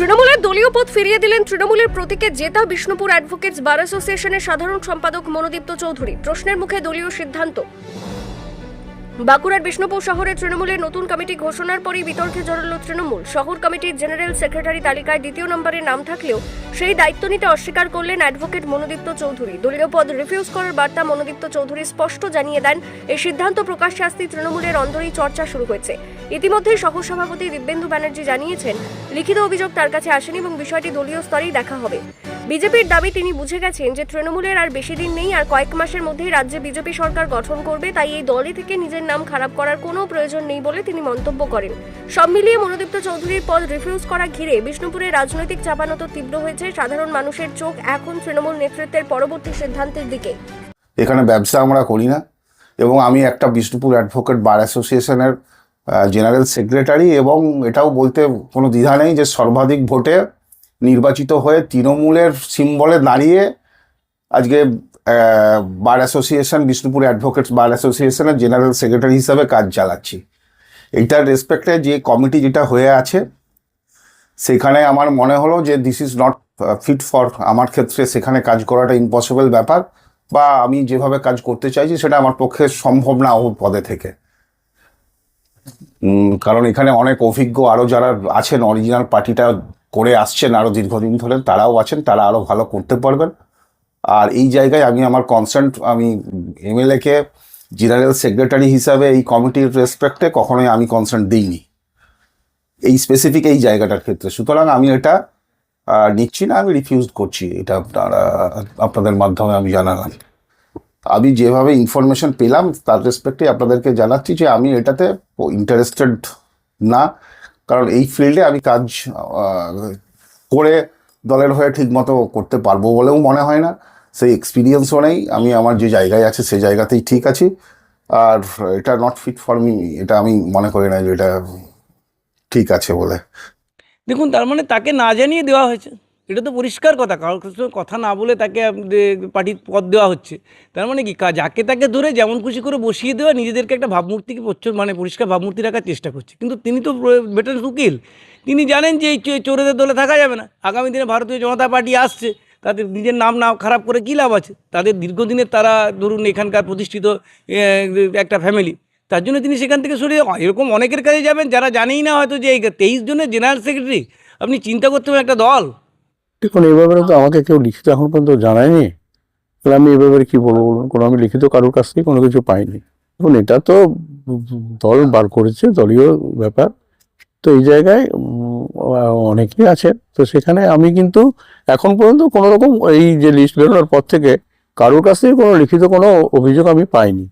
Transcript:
তৃণমূলের দলীয় পদ ফিরিয়ে দিলেন তৃণমূলের প্রতীকে জেতা বিষ্ণুপুর অ্যাডভোকেটস বার অ্যাসোসিয়েশনের সাধারণ সম্পাদক মনোদীপ্ত চৌধুরী। প্রশ্নের মুখে দলীয় সিদ্ধান্ত। বাঁকুড়ার বিষ্ণুপুর শহরে তৃণমূলের নতুন কমিটি ঘোষণার পরই বিতর্কে জড়ালো তৃণমূল। শহর কমিটির জেনারেল সেক্রেটারি তালিকায় দ্বিতীয় নম্বরে নাম থাকলেও সেই দায়িত্ব নিতে অস্বীকার করলেন অ্যাডভোকেট মনোদীপ্ত চৌধুরী। দলীয় পদ রিফিউজ করার বার্তা মনোদীপ্ত চৌধুরী স্পষ্ট জানিয়ে দেন, এই সিদ্ধান্ত প্রকাশ্যে আসতেই তৃণমূলের অন্দরেই চর্চা শুরু হয়েছে। ইতিমধ্যেই সহসভাপতি দিব্যেন্দু ব্যানার্জি জানিয়েছেন, লিখিত অভিযোগ তার কাছে আসেনি এবং বিষয়টি দলীয় স্তরেই দেখা হবে। বিজেপির দাবি, তিনি বুঝে গেছেন যে তৃণমূলের আর বেশি দিন নেই, আর কয়েক মাসের মধ্যেই রাজ্যে বিজেপি সরকার গঠন করবে, তাই এই দলে থেকে নিজের নাম খারাপ করার কোনো প্রয়োজন নেই বলে তিনি মন্তব্য করেন। সব মিলিয়ে মনোদীপ্ত চৌধুরীর পদ রিফিউজ করা ঘিরে বিষ্ণুপুরে রাজনৈতিক চাপানত তীব্র হয়েছে, সাধারণ মানুষের চোখ এখন তৃণমূল নেতৃত্বের পরবর্তী সিদ্ধান্তের দিকে। এখানে ব্যবসা আমরা করি না, এবং আমি একটা বিষ্ণুপুর অ্যাডভোকেট বার অ্যাসোসিয়েশনের জেনারেল সেক্রেটারি এবং এটাও বলতে কোনো দ্বিধা নেই যে সর্বাধিক ভোটে নির্বাচিত হয়ে তৃণমূলের সিম্বলে দাঁড়িয়ে আজকে bar association, Bishnupur advocates bar অ্যাসোসিয়েশনের জেনারেল সেক্রেটারি হিসাবে কাজ চালাচ্ছি। এইটার রেসপেক্টে যে কমিটি যেটা হয়ে আছে, সেখানে আমার মনে হলো যে this is not fit for আমার ক্ষেত্রে সেখানে কাজ করাটা ইম্পসিবল ব্যাপার বা আমি যেভাবে কাজ করতে চাইছি সেটা আমার পক্ষে সম্ভব না ও পদে থেকে। কারণ এখানে অনেক অভিজ্ঞ আরও যারা আছেন অরিজিনাল পার্টিটা করে আসছেন আরও দীর্ঘদিন ধরে, তারাও আছেন, তারা আরও ভালো করতে পারবেন। আর এই জায়গায় আমি আমার কনসার্ট আমি এমএলএকে জেনারেল সেক্রেটারি হিসাবে এই কমিটির রেসপেক্টে কখনোই আমি কনসার্ট দিইনি। এই স্পেসিফিক এই জায়গাটার ক্ষেত্রে। সুতরাং আমি এটা নিচ্ছি না, আমি রিফিউজ করছি। এটা আপনারা, আপনাদের মাধ্যমে আমি জানালাম। আমি যেভাবে ইনফরমেশন পেলাম, তার রেসপেক্টে আপনাদেরকে জানাচ্ছি যে আমি এটাতে ইন্টারেস্টেড না। কারণ এই ফিল্ডে আমি কাজ করে দলের হয়ে ঠিকমতো করতে পারব বলেও মনে হয় না। সেই এক্সপিরিয়েন্সও নেই। আমি আমার যে জায়গায় আছে সেই জায়গাতেই ঠিক আছি। আর এটা নট ফিট ফর মি এটা আমি মনে করি না যে এটা ঠিক আছে বলে। দেখুন, তার মানে তাকে না জানিয়ে দেওয়া হয়েছে। এটা তো পরিষ্কার কথা কারোর কথা না বলে তাকে পার্টির পদ দেওয়া হচ্ছে। তার মানে কি? যাকে তাকে ধরে যেমন খুশি করে বসিয়ে দেওয়া নিজেদেরকে একটা ভাবমূর্তিকে মানে পরিষ্কার ভাবমূর্তি রাখার চেষ্টা করছে। কিন্তু তিনি তো বেটার উকিল। তিনি জানেন যে এই চোরেদের দলে থাকা যাবে না। আগামী দিনে ভারতীয় জনতা পার্টি আসছে। তাদের নিজের নাম না খারাপ করে কী লাভ আছে? তাদের দীর্ঘদিনের তারা ধরুন এখানকার প্রতিষ্ঠিত একটা ফ্যামিলি তার জন্য তিনি সেখান থেকে সরে এরকম অনেকের কাছে যাবেন যারা জানেই না হয়তো যে এই তেইশ জনের জেনারেল সেক্রেটারি আপনি চিন্তা করতে পারেন একটা দল দেখুন এই ব্যাপারে তো আমাকে কেউ লিখিত এখন পর্যন্ত জানায়নি। তাহলে আমি এই ব্যাপারে কি বলব বলুন? কোনো আমি লিখিত কারোর কাছ থেকে কোনো কিছু পাইনি। দেখুন, এটা তো দল বার করেছে, দলীয় ব্যাপার। তো এই জায়গায় অনেকেই আছে তো সেখানে আমি কিন্তু এখন পর্যন্ত কোনো রকম এই যে লিস্ট বেরোনোর পর থেকে কারোর কাছ থেকে কোনো লিখিত কোনো অভিযোগ আমি পাইনি।